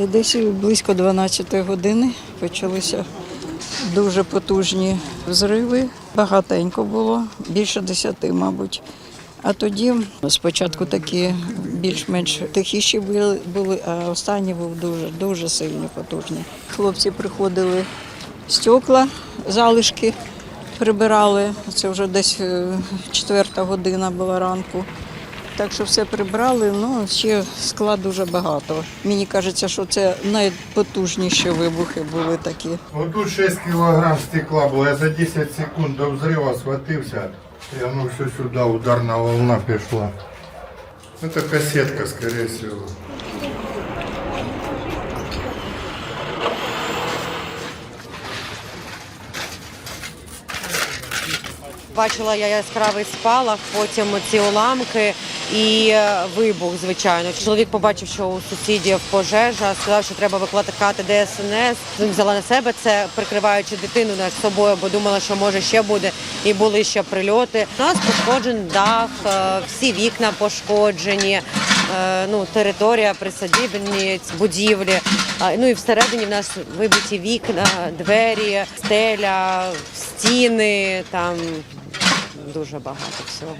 І Десь близько 12 години почалися дуже потужні взриви. Багатенько було, більше 10, мабуть. А тоді спочатку такі більш-менш тихіші були, а останній був дуже, дуже сильний, потужний. Хлопці приходили стекла, залишки прибирали. Це вже десь е, четверта година була ранку. Так що все прибрали, ну ще скла дуже багато. Мені кажеться, що це найпотужніші вибухи були такі. Вот тут 6 килограмм стекла было. Я за 10 секунд до взрыва схватился. И оно все сюда, ударная волна пришла. Это кассетка, скорее всего. Бачила я яскравий спалах, потім ці уламки і е, вибух, звичайно. Чоловік побачив, що у сусідів пожежа, сказав, що треба викликати ДСНС. Взяла на себе це, прикриваючи дитину над собою, бо думала, що може ще буде. І були ще прильоти. У нас пошкоджений дах, е, всі вікна пошкоджені. Е, Ну, територія присадібні будівлі. Ну і всередині в нас вибиті вікна, двері, стеля, стіни, там дуже багато всього.